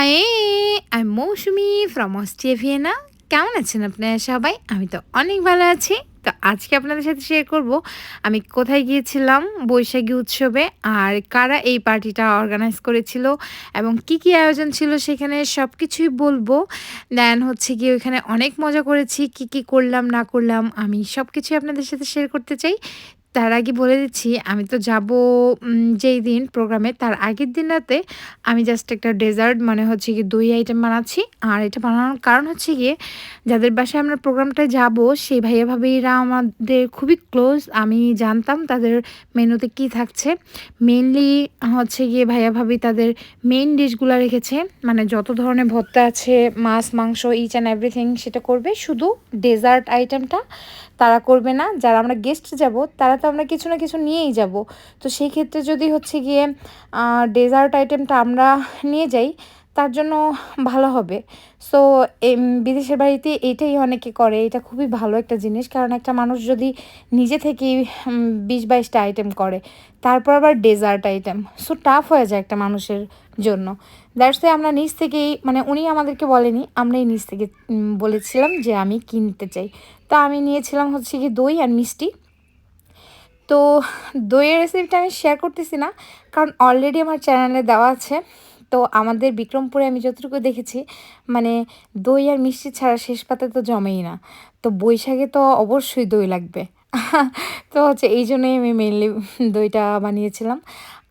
Hi I Moushumi from Austria Vienna কেমন আছেন আপনারা সবাই? আমি তো অনেক ভালো আছি। তো আজকে আপনাদের সাথে শেয়ার করব, আমি কোথায় গিয়েছিলাম, বৈশাখী উৎসবে, আর কারা এই পার্টিটা অর্গানাইজ করেছিল, এবং কি কি আয়োজন ছিল সেখানে সব কিছুই বলব। দেন হচ্ছে গিয়ে ওইখানে অনেক মজা করেছি, কি কি করলাম, না করলাম, আমি সব কিছুই আপনাদের সাথে শেয়ার করতে চাই। তার আগে বলে দিচ্ছি, আমি তো যাব যেই দিন প্রোগ্রামে, তার আগের দিন রাতে আমি জাস্ট একটা ডেজার্ট মানে হচ্ছে গিয়ে দই আইটেম বানাচ্ছি। আর এটা বানানোর কারণ হচ্ছে গিয়ে, যাদের বাসায় আমরা প্রোগ্রামটায় যাব, সেই ভাইয়া ভাবিরা আমাদের খুবই ক্লোজ আমি জানতাম তাদের মেনুতে কি থাকছে। মেনলি হচ্ছে গিয়ে ভাইয়া ভাবি তাদের মেন ডিশগুলো রেখেছে মানে যত ধরনের ভর্তা আছে, মাছ, মাংস ইচ অ্যান্ড এভরিথিং সেটা করবে, শুধু ডেজার্ট আইটেমটা তারা করবে না। যারা আমরা গেস্ট যাব, তারা তো আমরা কিছু না কিছু নিয়েই যাব। তো সেই ক্ষেত্রে যদি হচ্ছে গিয়ে ডেজার্ট আইটেমটা আমরা নিয়ে যাই, তার জন্য ভালো হবে। সো বিদেশের বাড়িতে এটাই অনেকে করে, এটা খুবই ভালো একটা জিনিস। কারণ একটা মানুষ যদি নিজে থেকেই বিশ বাইশটা আইটেম করে, তারপর আবার ডেজার্ট আইটেম সো টাফ হয়ে যায় একটা মানুষের জন্য। দ্যাটস আমরা নিজ থেকেই মানে উনি আমাদেরকে বলেনি, আমরাই নিজ থেকে বলেছিলাম যে আমি কিনতে চাই। তা আমি নিয়েছিলাম হচ্ছে কি দই আর মিষ্টি। তো দইয়ের রেসিপিটা আমি শেয়ার করতেছি না, কারণ অলরেডি আমার চ্যানেলে দেওয়া আছে। তো আমাদের বিক্রমপুরে আমি যতটুকু দেখেছি মানে দই আর মিষ্টি ছাড়া শেষ পাতে তো জমেই না। তো বৈশাখে তো অবশ্যই দই লাগবে। তো হচ্ছে এই জন্যই আমি মেনলি দইটা বানিয়েছিলাম।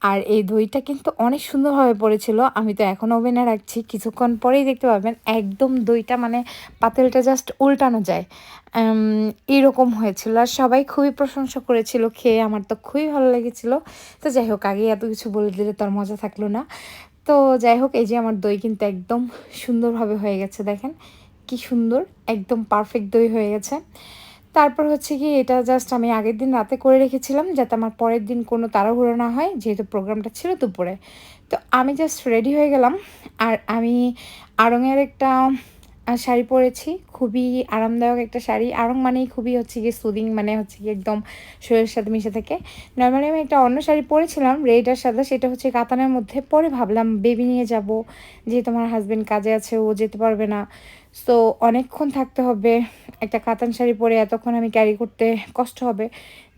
আর এই দইটা কিন্তু অনেক সুন্দরভাবে পড়েছিল। আমি তো এখন ওভেনে রাখছি। কিছুক্ষণ পরেই দেখতে পাবেন একদম দইটা মানে পাতেলটা জাস্ট উল্টানো যায়। এরকম হয়েছিল। আর সবাই খুবই প্রশংসা করেছিল, খেয়ে আমার তো খুবই ভালো লেগেছিল। তো যাই হোক, আগে এত কিছু বলে দিলে তার মজা থাকল না। তো যাই হোক, এই যে আমার দই কিন্তু একদম সুন্দরভাবে হয়ে গেছে, দেখেন। কি সুন্দর, একদম পারফেক্ট দই হয়ে গেছে। তারপর হচ্ছে কি এটা জাস্ট আমি আগের দিন রাতে করে রেখেছিলাম যাতে আমার পরের দিন কোনো তাড়াহুড়ো না হয়, যেহেতু প্রোগ্রামটা ছিল দুপুরে। তো আমি জাস্ট রেডি হয়ে গেলাম। আর আমি আড়ঙের একটা শাড়ি পরেছি। খুবই আরামদায়ক একটা শাড়ি। আরং মানেই খুবই হচ্ছে গিয়ে সুদিং মানে হচ্ছে গিয়ে একদম শরীরের সাথে মিশে থাকে। নর্মালি আমি একটা অন্য শাড়ি পরেছিলাম রেডার সাদা, সেটা হচ্ছে কাতানের মধ্যে। পরে ভাবলাম বেবি নিয়ে যাব, যেহেতু তোমার হাজব্যান্ড কাজে আছে, ও যেতে পারবে না। সো অনেকক্ষণ থাকতে হবে, একটা কাতান শাড়ি পরে এতক্ষণ আমি ক্যারি করতে কষ্ট হবে।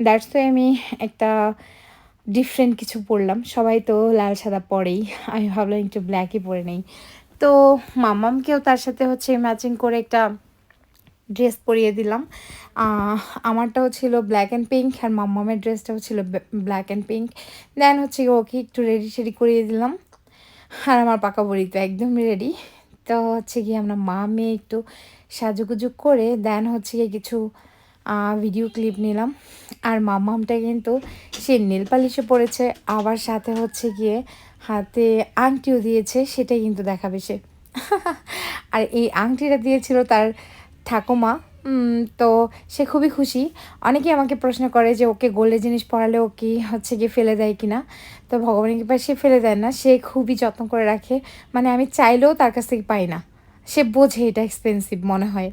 দ্যাটস তো আমি একটা ডিফারেন্ট কিছু পরলাম। সবাই তো লাল সাদা পরেই, আমি ভাবলাম একটু ব্ল্যাকই পরে নেই। তো মামামকেও তার সাথে হচ্ছে ম্যাচিং করে একটা ড্রেস পরিয়ে দিলাম। আমারটাও ছিল ব্ল্যাক অ্যান্ড পিঙ্ক আর মাম্মামের ড্রেসটাও ছিল ব্ল্যাক অ্যান্ড পিঙ্ক দেন হচ্ছে ওকে একটু রেডি শেডি করিয়ে দিলাম। আর আমার পাকা বড়ি তো একদমই রেডি তো হচ্ছে গিয়ে আমরা মা মেয়ে একটু সাজুগুজু করে দেন হচ্ছে গিয়ে কিছু ভিডিও ক্লিপ নিলাম। আর মামামটা কিন্তু সে নীল পালিশে পড়েছে। আবার সাথে হচ্ছে গিয়ে হাতে আংটিও দিয়েছে, সেটাই কিন্তু দেখাবে সে। আর এই আংটিটা দিয়েছিল তার ঠাকুমা তো সে খুবই খুশি। অনেকেই আমাকে প্রশ্ন করে যে ওকে গোল্ডের জিনিস পড়ালে ও কি হচ্ছে গিয়ে ফেলে দেয় কি না তো ভগবানের কৃপায় সে ফেলে দেয় না, সে খুবই যত্ন করে রাখে। মানে আমি চাইলেও তার কাছ থেকে পাই না। সে বোঝে এটা এক্সপেন্সিভ মনে হয়।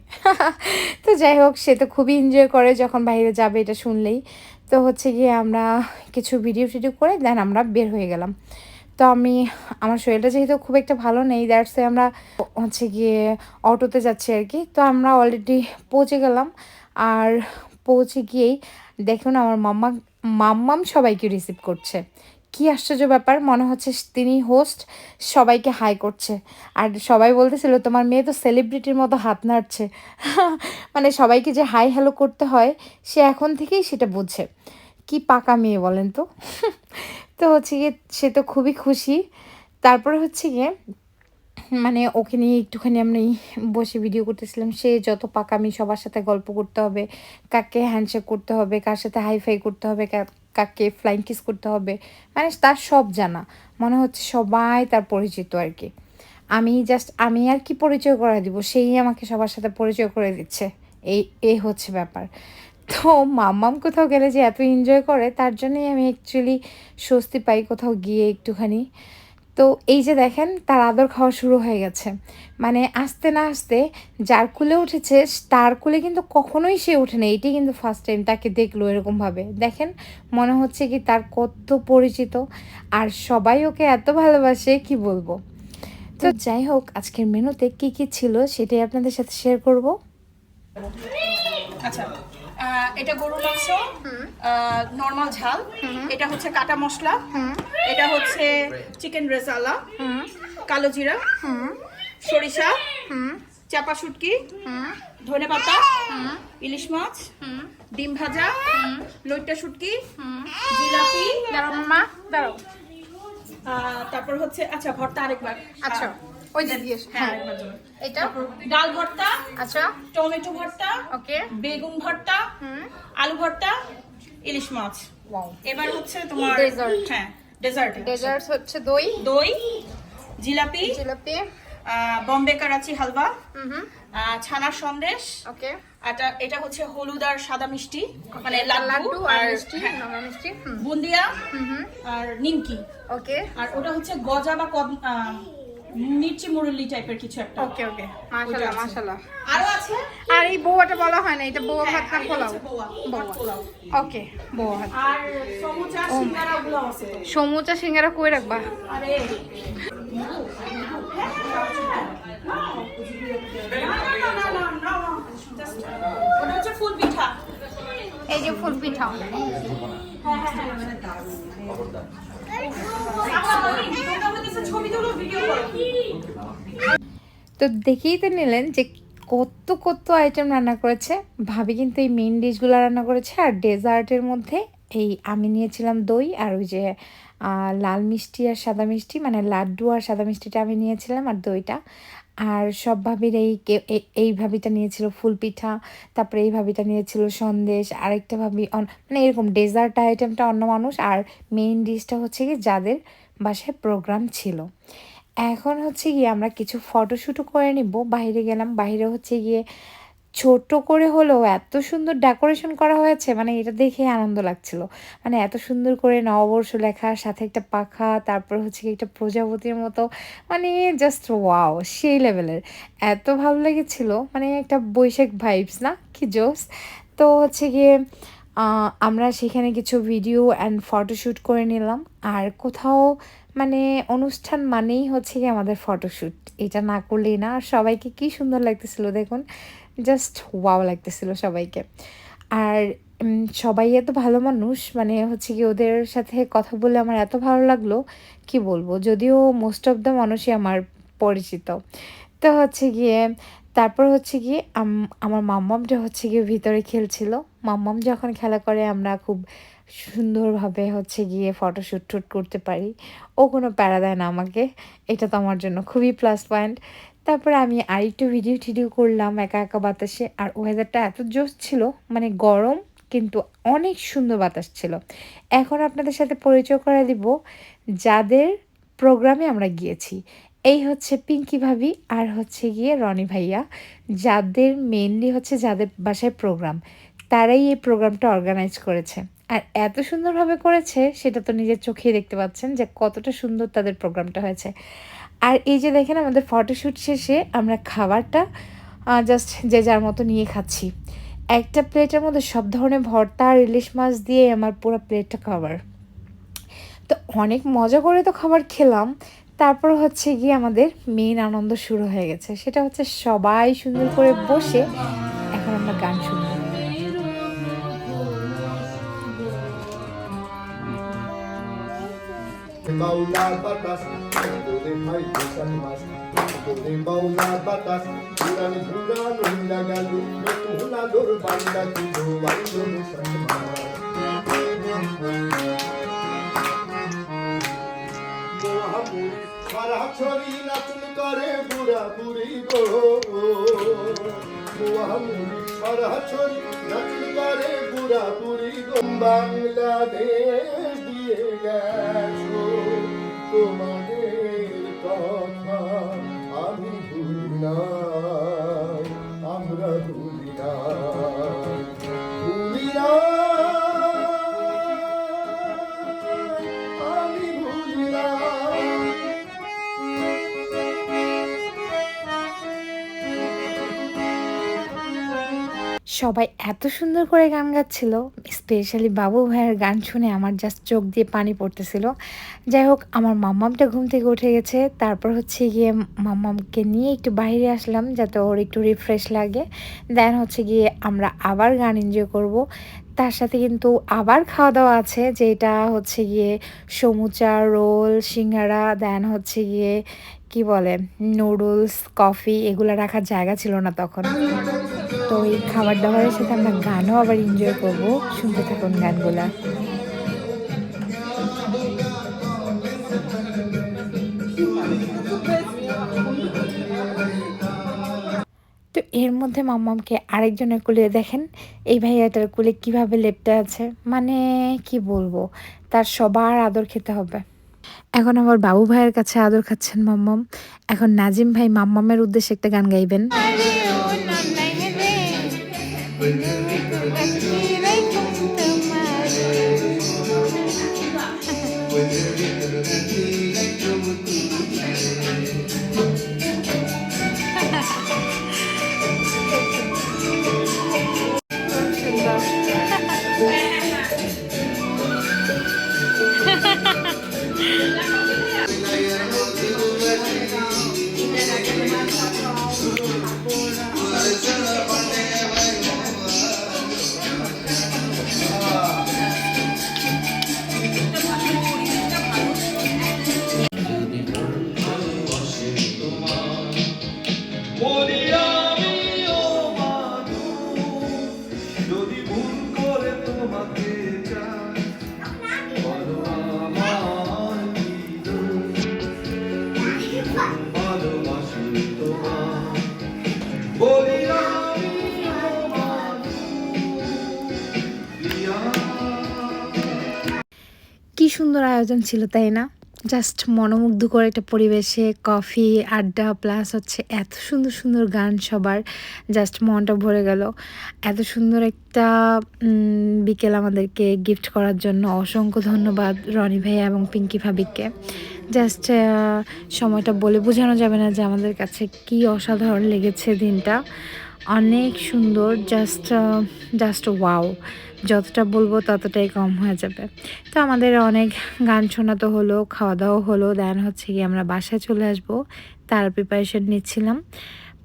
তো যাই হোক, সে তো খুবই এনজয় করে যখন বাইরে যাবে এটা শুনলেই। তো হচ্ছে গিয়ে আমরা কিছু ভিডিও টিডিও করে দেন আমরা বের হয়ে গেলাম। তো আমি, আমার শরীরটা যেহেতু খুব একটা ভালো নেই দ্যাটসে আমরা হচ্ছে গিয়ে অটোতে যাচ্ছি আর কি। তো আমরা অলরেডি পৌঁছে গেলাম। আর পৌঁছে গিয়েই দেখুন আমার মাম্মা, মাম্মাম সবাইকে রিসিভ করছে। কি আশ্চর্য ব্যাপার, মনে হচ্ছে তিনি হোস্ট সবাইকে হাই করছে। আর সবাই বলতেছিল, তোমার মেয়ে তো সেলিব্রিটির মতো হাত নাড়ছে। মানে সবাইকে যে হাই হ্যালো করতে হয়, সে এখন থেকেই সেটা বুঝছে। কি পাকা মেয়ে বলেন তো? তো হচ্ছে গিয়ে সে তো খুবই খুশি। তারপরে হচ্ছে গিয়ে মানে ওকে নিয়ে একটুখানি আমরা বসে ভিডিও করতেছিলাম। সে যত পাকামি সবার সাথে গল্প করতে হবে কাকে হ্যান্ডশেক করতে হবে, কার সাথে হাইফাই করতে হবে কাকে ফ্লাইং কিস করতে হবে মানে তার সব জানা। মনে হচ্ছে সবাই তার পরিচিত আর কি। আমি জাস্ট আমি আর কি পরিচয় করে দিব, সেই আমাকে সবার সাথে পরিচয় করে দিচ্ছে। এই এই হচ্ছে ব্যাপার। তো মাম্মাম কোথাও গেলে যে এত এনজয় করে, তার জন্যই আমি অ্যাকচুয়ালি স্বস্তি পাই কোথাও গিয়ে একটুখানি। তো এই যে দেখেন, তার আদর খাওয়া শুরু হয়ে গেছে। মানে আসতে না আসতে যার কুলে উঠেছে, তার কুলে কিন্তু কখনোই সে ওঠে না। এটি কিন্তু ফার্স্ট টাইম তাকে দেখল এরকমভাবে। দেখেন, মনে হচ্ছে কি তার কত পরিচিত, আর সবাই ওকে এত ভালোবাসে, কি বলব? তো যাই হোক, আজকের মেনুতে কি কি ছিল সেটাই আপনাদের সাথে শেয়ার করব। আচ্ছা এটা গরুর মাংস নর্মাল ঝাল। এটা হচ্ছে কাটা মশলা। এটা হচ্ছে চিকেন রেজালা কালো জিরা সরিষা চাপা শুটকি ধনে পাতা ইলিশ মাছ ডিম ভাজা লইট্টা শুটকি জিলাপি। দাঁড়াও মা দাঁড়াও। তারপর হচ্ছে আচ্ছা ভর্তা আরেকবার। আচ্ছা। ওই যে দিয়েছ হ্যাঁ হ্যাঁ। এটা? ডাল ভর্তা আচ্ছা। টমেটো ভর্তা ওকে। বেগুন ভর্তা হুম। আলু ভর্তা ইলিশ মাছ। ওয়াও। এবার হচ্ছে তোমার Dessert. হ্যাঁ ডেজার্ট ডেজার্ট হচ্ছে দই। দই জিলাপি জিলাপি। বম্বে করাচি আহ, ছানার সন্দেশ। ওকে। এটা এটা হচ্ছে হলুদ আর সাদা মিষ্টি মানে লাড্ডু লাড্ডু আর মিষ্টি হ্যাঁ, মিষ্টি হুম। বুন্দিয়া আর নিমকি। ওকে। আর ওটা হচ্ছে গজা বা মির্চি মুরুল্লি টাইপের কিছু একটা ওকে ওকে মাশাআল্লাহ। মাশাআল্লাহ আরও আছে আর এই বউয়াটা বলা হয় না এটা বউয়া হ্যাঁ, ভাত না পোলাও বউয়া। ওকে বউয়া ভাত আর সমুচা সিঙ্গারা ওগুলো আছে সমুচা সিঙ্গারা কই রাখবা আরে এই যে ফুল পিঠা ভিডিও করো তো দেখেই তো নিলেন যে কত কত আইটেম রান্না করেছে। ভাবি কিন্তু এই মেন ডিশগুলো রান্না করেছে আর ডেজার্টের মধ্যে এই আমি নিয়েছিলাম দই আর ওই যে লাল মিষ্টি আর সাদা মিষ্টি মানে লাড্ডু আর সাদা মিষ্টিটা আমি নিয়েছিলাম আর দইটা। আর সব ভাবির এই এই ভাবিটা নিয়েছিল ফুল পিঠা, তারপরে এই ভাবিটা নিয়েছিল সন্দেশ, আরেকটা ভাবি মানে এরকম ডেজার্ট আইটেমটা অন্য মানুষ। আর মেইন ডিশটা হচ্ছে কি যাদের বাসায় প্রোগ্রাম ছিল। এখন হচ্ছে গিয়ে আমরা কিছু ফটোশ্যুটও করে নিব। বাইরে গেলাম, বাইরে হচ্ছে গিয়ে ছোট করে হলেও এত সুন্দর ডেকোরেশন করা হয়েছে মানে এটা দেখে আনন্দ লাগছিল। মানে এত সুন্দর করে নববর্ষ লেখা, সাথে একটা পাখা, তারপর হচ্ছে একটা প্রজাপতির মতো মানে জাস্ট ওয়াও সেই লেভেলের এত ভালো লেগেছিল মানে একটা বৈশাখ ভাইবস না? কি জোস তো হচ্ছে গিয়ে আমরা সেখানে কিছু ভিডিও অ্যান্ড ফটোশ্যুট করে নিলাম। আর কোথাও মানে অনুষ্ঠান মানেই হচ্ছে কি আমাদের ফটোশ্যুট এটা না করলেই না। আর সবাইকে কি সুন্দর লাগতেছিল দেখুন? জাস্ট ওয়াও লাগতেছিল সবাইকে। আর সবাই এত ভালো মানুষ মানে হচ্ছে কি ওদের সাথে কথা বলে আমার এত ভালো লাগল, কি বলব? যদিও মোস্ট অফ দ্য মানুষই আমার পরিচিত। তো হচ্ছে গিয়ে, তারপর হচ্ছে গিয়ে, আম- আমার মাম্মামটা হচ্ছে গিয়ে ভিতরে খেলছিল। মাম্মাম যখন খেলা করে, আমরা খুব সুন্দরভাবে হচ্ছে গিয়ে ফটোশ্যুট টুট করতে পারি। ও কোনো প্যারা দেয় না আমাকে। এটা তো আমার জন্য খুবই প্লাস পয়েন্ট তারপরে আমি আরেকটু ভিডিও টিডিও করলাম একা একা বাতাসে। আর ওয়েদারটা এত জোস ছিল মানে গরম, কিন্তু অনেক সুন্দর বাতাস ছিল। এখন আপনাদের সাথে পরিচয় করে দিব যাদের প্রোগ্রামে আমরা গিয়েছি। এই হচ্ছে পিঙ্কি ভাবি আর হচ্ছে গিয়ে রনি ভাইয়া, যাদের মেনলি হচ্ছে যাদের বাসায় প্রোগ্রাম তারাই এই প্রোগ্রামটা অর্গানাইজ করেছে। আর এত সুন্দরভাবে করেছে, সেটা তো নিজের চোখেই দেখতে পাচ্ছেন যে কতটা সুন্দর তাদের প্রোগ্রামটা হয়েছে। আর এই যে দেখেন আমাদের ফটোশ্যুট শেষে আমরা খাবারটা জাস্ট যে যার মতো নিয়ে খাচ্ছি। একটা প্লেটের মধ্যে সব ধরনের ভর্তা আর ইলিশ মাছ দিয়ে আমার পুরো প্লেটটা খাবার তো অনেক মজা করে তো খাবার খেলাম, তারপর হচ্ছে গিয়ে আমাদের মেন আনন্দ শুরু হয়ে গেছে। সেটা হচ্ছে সবাই সুন্দর করে বসে এখন আমরা গান শুনব Maular batas, de mai pesan mas, de maular batas, duran duran hula galu, hula dur banda kudo bando musan মহাপুরি সারা ছড়ি নাচন করে বুড়া বুড়ি গো মহাপুরি সারা ছড়ি নাচন করে বুড়া বুড়ি গো বাংলাদেশ দিয়ে গেছো তোমাদের কথা আমি ভুল নাই সবাই এত সুন্দর করে গান গাচ্ছিল স্পেশালি বাবু ভাইয়ের গান শুনে আমার জাস্ট চোখ দিয়ে পানি পড়তেছিল। যাই হোক, আমার মাম্মামটা ঘুম থেকে উঠে গেছে, তারপর হচ্ছে গিয়ে মাম্মামকে নিয়ে একটু বাইরে আসলাম যাতে ওর একটু রিফ্রেশ লাগে। দেন হচ্ছে গিয়ে আমরা আবার গান এনজয় করব। তার সাথে কিন্তু আবার খাওয়া দাওয়া আছে, যেটা হচ্ছে গিয়ে সমুচা রোল, সিঙ্গারা দেন হচ্ছে গিয়ে কি বলে নুডলস কফি এগুলো রাখার জায়গা ছিল না তখন। তো এই খাবার দাবারের সাথে আমরা গানও আবার এনজয় করব। শুনতে থাকুন গানগুলা। তো এর মধ্যে মাম্মামকে আরেকজনের কুলে দেখেন। এই ভাইয়াটার কুলে কীভাবে লেপটে আছে? মানে কি বলব? তার সবার আদর খেতে হবে। এখন আমার বাবু ভাইয়ের কাছে আদর খাচ্ছেন মাম্মাম। এখন নাজিম ভাই মাম্মামের উদ্দেশ্যে একটা গান গাইবেন। বলি কি সুন্দর আয়োজন ছিল, তাই না? জাস্ট মনোমুগ্ধকর একটা পরিবেশে কফি, আড্ডা প্লাস হচ্ছে এত সুন্দর সুন্দর গান সবার জাস্ট মনটা ভরে গেল। এত সুন্দর একটা বিকেল আমাদেরকে গিফট করার জন্য অসংখ্য ধন্যবাদ রনি ভাইয়া এবং পিঙ্কি ভাবিকে। জাস্ট সময়টা বলে বোঝানো যাবে না যে আমাদের কাছে কি অসাধারণ লেগেছে দিনটা। অনেক সুন্দর জাস্ট জাস্ট ওয়াও যতটা বলব ততটাই কম হয়ে যাবে। তো আমাদের অনেক গান শোনা তো হলো খাওয়া দাওয়া হলো দেন হচ্ছে গিয়ে আমরা বাসায় চলে আসব। তার প্রিপারেশন নিচ্ছিলাম।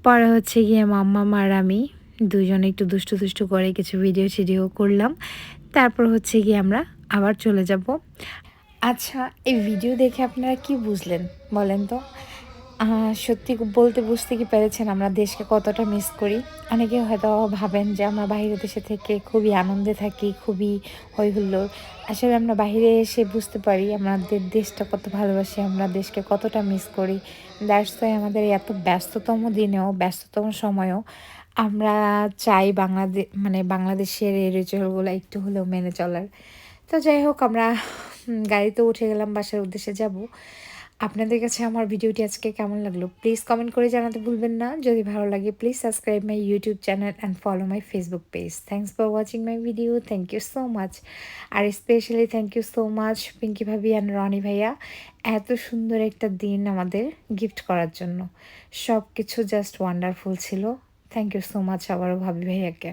পরে হচ্ছে গিয়ে মাম্মা মার আমি দুজনে একটু দুষ্টু দুষ্টু করে কিছু ভিডিও সিডিও করলাম। তারপর হচ্ছে গিয়ে আমরা আবার চলে যাব। আচ্ছা এই ভিডিও দেখে আপনারা কি বুঝলেন বলেন তো? সত্যি বলতে বুঝতে কি পেরেছেন আমরা দেশকে কতটা মিস করি? অনেকে হয়তো ভাবেন যে আমরা বাইরের দেশে থেকে খুবই আনন্দে থাকি, খুবই হই হুল্লোড় আসলে আমরা বাইরে এসে বুঝতে পারি আমাদের দেশটা কত ভালোবাসি, আমরা দেশকে কতটা মিস করি। দ্যাটস তাই আমাদের এত ব্যস্ততম দিনেও, ব্যস্ততম সময়েও আমরা চাই বাংলাদেশ মানে বাংলাদেশের এই রিচুয়ালগুলো একটু হলেও মেনে চলার। তো যাই হোক, আমরা গাড়িতে উঠে গেলাম, বাসার উদ্দেশ্যে যাব। আপনাদের কাছে আমার ভিডিওটি আজকে কেমন লাগল? প্লিজ কমেন্ট করে জানাতে ভুলবেন না। যদি ভালো লাগে please subscribe my YouTube channel and follow my Facebook page thanks for watching my video thank you so much R specially thank you so much Pinki ভাবি অ্যান্ড রনি ভাইয়া, এত সুন্দর একটা দিন আমাদের গিফট করার জন্য। সব কিছু জাস্ট ওয়ান্ডারফুল ছিল। থ্যাংক ইউ সো মাচ আবারও ভাবি ভাইয়াকে।